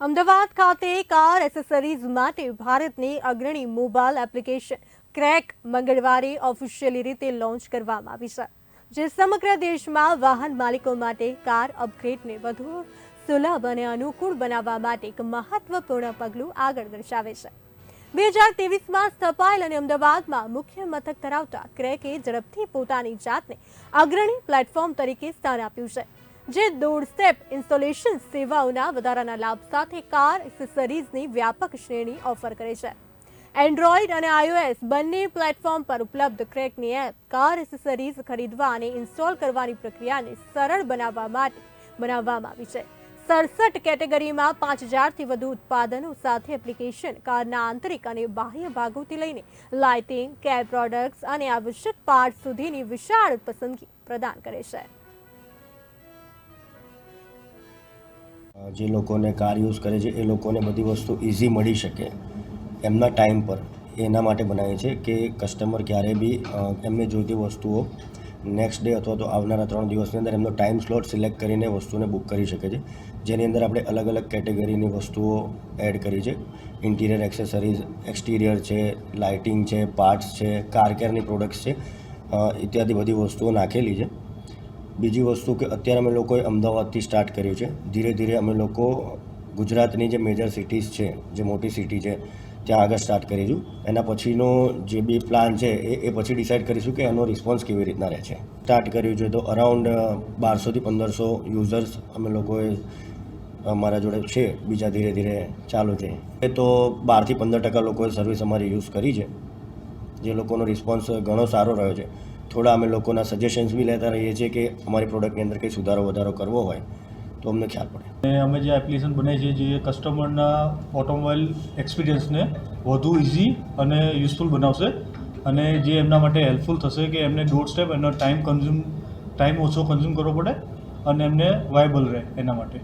અમદાવાદ ખાતે car accessories માટે ભારતની અગ્રણી મોબાઈલ એપ્લિકેશન ક્રેક મંગળવારે ઓફિશિયલી રીતે લોન્ચ કરવામાં આવી છે, જે સમગ્ર દેશમાં વાહન માલિકો માટે કાર અપગ્રેડને વધુ સુલભ અને અનુકૂળ બનાવવા માટે એક મહત્વપૂર્ણ પગલું આગળ દર્શાવે છે. બે હજાર તેવીસમાં સ્થપાયેલ અને અમદાવાદમાં મુખ્ય મથક ધરાવતા ક્રેકે ઝડપથી પોતાની જાતને અગ્રણી પ્લેટફોર્મ તરીકે સ્થાન આપ્યું છે. જે દોઢ સ્ટેપ ઇન્સ્ટોલેશન સેવાઓના વધારાના લાભ સાથે કાર એક્સેસરીઝની વ્યાપક શ્રેણી ઓફર કરે છે. એન્ડ્રોઈડ અને આઈઓએસ બંને પ્લેટફોર્મ પર ઉપલબ્ધ ક્રેકની એપ કાર એક્સેસરીઝ ખરીદવા અને ઇન્સ્ટોલ કરવાની પ્રક્રિયાને સરળ બનાવવા માટે બનાવવામાં આવી છે. સડસઠ કેટેગરીમાં પાંચ હજારથી વધુ ઉત્પાદનો સાથે એપ્લિકેશન કારના આંતરિક અને બાહ્ય ભાગોથી લઈને લાઇટિંગ કેર પ્રોડક્ટ્સ અને આવશ્યક પાર્ટ સુધીની વિશાળ પસંદગી પ્રદાન કરે છે. જે લોકોને કાર યુઝ કરે છે, એ લોકોને બધી વસ્તુ ઇઝી મળી શકે એમના ટાઈમ પર. એના માટે બનાવી છે કે કસ્ટમર ક્યારે બી એમને જોઈતી વસ્તુઓ નેક્સ્ટ ડે અથવા તો આવનારા ત્રણ દિવસની અંદર એમનો ટાઈમ સ્લોટ સિલેક્ટ કરીને વસ્તુને બુક કરી શકે છે. જેની અંદર આપણે અલગ અલગ કેટેગરીની વસ્તુઓ એડ કરી છે. ઇન્ટિરિયર એક્સેસરીઝ એક્સટિરિયર છે લાઇટિંગ છે પાર્ટ્સ છે કાર કેરની પ્રોડક્ટ્સ છે ઇત્યાદિ બધી વસ્તુઓ નાખેલી છે. બીજી વસ્તુ કે અત્યારે અમે લોકોએ અમદાવાદથી સ્ટાર્ટ કર્યું છે. ધીરે ધીરે અમે લોકો ગુજરાતની જે મેજર સિટીઝ છે, જે મોટી સિટી છે, ત્યાં આગળ સ્ટાર્ટ કરીશું. એના પછીનો જે બી પ્લાન છે એ એ પછી ડિસાઇડ કરીશું કે એનો રિસ્પોન્સ કેવી રીતના રહે છે. સ્ટાર્ટ કર્યું છે તો અરાઉન્ડ બારસોથી પંદરસો યુઝર્સ અમે લોકોએ અમારા જોડે છે. બીજા ધીરે ધીરે ચાલુ છે. એ તો બારથી પંદર ટકા લોકોએ સર્વિસ અમારી યુઝ કરી છે. જે લોકોનો રિસ્પોન્સ ઘણો સારો રહ્યો છે. થોડા અમે લોકોના સજેશન્સ બી લેતા રહીએ છીએ કે અમારી પ્રોડક્ટની અંદર કંઈ સુધારો વધારો કરવો હોય તો અમને ખ્યાલ પડે. અમે જે એપ્લિકેશન બનાવી છે, જે કસ્ટમરના ઓટોમોબાઈલ એક્સપિરિયન્સને વધુ ઇઝી અને યુઝફુલ બનાવશે અને જે એમના માટે હેલ્પફુલ થશે કે એમને ડોર સ્ટેપ એનો ટાઈમ કન્ઝ્યુમ ટાઈમ ઓછો કન્ઝ્યુમ કરવો પડે અને એમને વાયબલ રહે એના માટે.